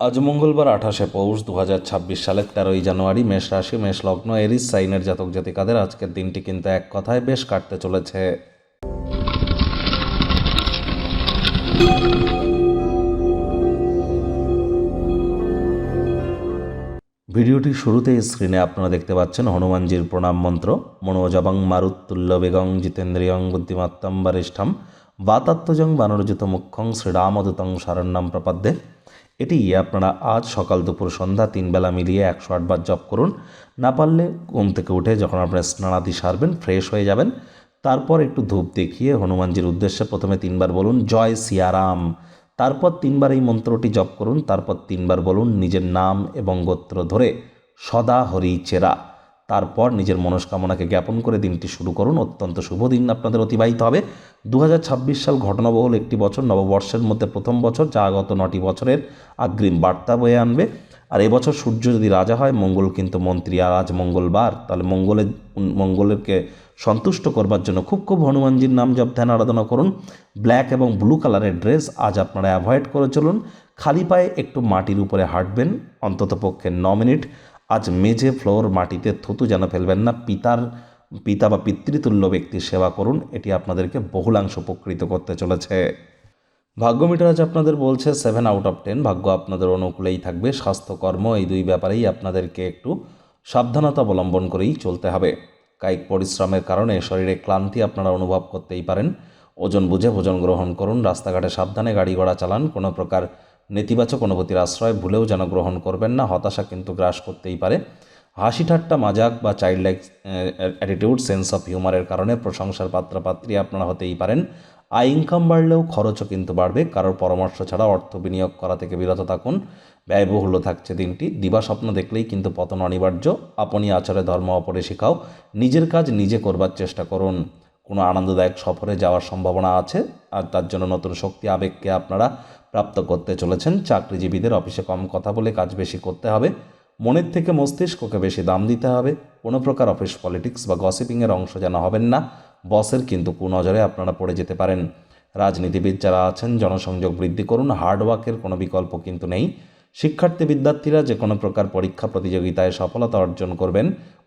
আজ মঙ্গলবার আঠাশে পৌষ দু হাজার ছাব্বিশ সালের তেরোই জানুয়ারি মেষ রাশি, মেষ লগ্ন, এরিস, সাইনের জাতক জাতিকাদের আজকের দিনটি কিন্তু এক কথায় বেশ কাটতে চলেছে। ভিডিওটির শুরুতেই স্ক্রিনে আপনারা দেখতে পাচ্ছেন হনুমানজির প্রণাম মন্ত্র, মনোজবং মারুত্তুল্য বেগং জিতেন্দ্রিয়ং বুদ্ধিমত্তম বরিষ্ঠম বাতাত্মজং বানরজিত মুখ্যং শ্রীরামদূতং শরণ্যম প্রপদ্যে। এটি আপনারা আজ সকাল দুপুর সন্ধ্যা তিনবেলা মিলিয়ে একশো আটবার জপ করুন। না পারলে ঘুম থেকে উঠে যখন আপনার স্নানাদি সারবেন ফ্রেশ হয়ে যাবেন, তারপর একটু ধূপ দেখিয়ে হনুমানজির উদ্দেশ্যে প্রথমে তিনবার বলুন, জয় সিয়ারাম। তারপর তিনবার এই মন্ত্রটি জপ করুন, তারপর তিনবার বলুন, নিজের নাম এবং গোত্র ধরে সদা হরি চেরা। তারপর নিজের মনস্কামনাকে জ্ঞাপন করে দিনটি শুরু করুন। অত্যন্ত শুভ দিন আপনাদের অতিবাহিত হবে। দু হাজার ছাব্বিশ সাল ঘটনাবহুল একটি বছর, নববর্ষের মধ্যে প্রথম বছর, যা গত নটি বছরের আগ্রিম বার্তা বয়ে আনবে। আর এবছর সূর্য যদি রাজা হয়, মঙ্গল কিন্তু মন্ত্রী। আর আজ মঙ্গলবার, তাহলে মঙ্গলের মঙ্গলেরকে সন্তুষ্ট করবার জন্য খুব খুব হনুমানজির নাম জপ, ধ্যান, আরাধনা করুন। ব্ল্যাক এবং ব্লু কালারের ড্রেস আজ আপনারা অ্যাভয়েড করে চলুন। খালি পায়ে একটু মাটির উপরে হাঁটবেন অন্তত পক্ষে ন মিনিট। আজ মেঝে ফ্লোর মাটিতে থুতু যেন ফেলবেন না, পিতার পিতা বা পিতৃতুল্য ব্যক্তির সেবা করুন, এটি আপনাদেরকে বহুলাংশ উপকৃত করতে চলেছে। ভাগ্য মিটার আজ আপনাদের বলছে সেভেন আউট অফ টেন ভাগ্য আপনাদের অনুকূলেই থাকবে, স্বাস্থ্যকর্ম এই দুই ব্যাপারেই আপনাদেরকে একটু সাবধানতা অবলম্বন করেই চলতে হবে। কায়িক পরিশ্রমের কারণে শরীরে ক্লান্তি আপনারা অনুভব করতেই পারেন। ওজন বুঝে ভোজন গ্রহণ করুন, রাস্তাঘাটে সাবধানে গাড়ি ঘোড়া চালান, কোনো প্রকার নেতিবাচক অনুভূতির আশ্রয় ভুলেও যেন গ্রহণ করবেন না, হতাশা কিন্তু গ্রাস করতেই পারে। হাসি ঠাট্টা, মাজাক বা child like attitude sense of হিউমারের কারণে প্রশংসার পাত্রপাত্রী আপনারা হতেই পারেন। আয় ইনকাম বাড়লেও খরচও কিন্তু বাড়বে। কারোর পরামর্শ ছাড়া অর্থ বিনিয়োগ করা থেকে বিরত থাকুন। ব্যয়বহুল থাকছে দিনটি। দিবা স্বপ্ন দেখলেই কিন্তু পতন অনিবার্য। আপনি আচারে ধর্ম অপরে শেখাও। নিজের কাজ নিজে করবার চেষ্টা করুন। কোনো আনন্দদায়ক সফরে যাওয়ার সম্ভাবনা আছে আর তার জন্য নতুন শক্তি, আবেগকে আপনারা প্রাপ্ত করতে চলেছেন। চাকরিজীবীদের অফিসে কম কথা বলে কাজ বেশি করতে হবে। মনের থেকে মস্তিষ্ককে বেশি দাম দিতে হবে। কোনো প্রকার অফিস পলিটিক্স বা গসিপিংয়ের অংশ যেন হবেন না। বসের কিন্তু কুনজরে আপনারা পড়ে যেতে পারেন। রাজনীতিবিদ যারা আছেন, জনসংযোগ বৃদ্ধি করুন। হার্ডওয়ার্কের কোনো বিকল্প কিন্তু নেই। শিক্ষার্থী বিদ্যার্থীরা যে কোনো প্রকার পরীক্ষা প্রতিযোগিতায় সফলতা অর্জন করবেন।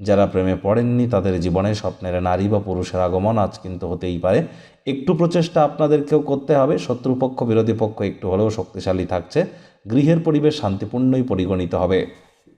যারা প্রেমে পড়েননি, তাদের জীবনে স্বপ্নের নারী বা পুরুষের আগমন আজ কিন্তু হতেই পারে। একটু প্রচেষ্টা আপনাদেরকেও করতে হবে। শত্রুপক্ষ, বিরোধী পক্ষ একটু হলেও শক্তিশালী থাকছে। গৃহের পরিবেশ শান্তিপূর্ণই পরিগণিত হবে।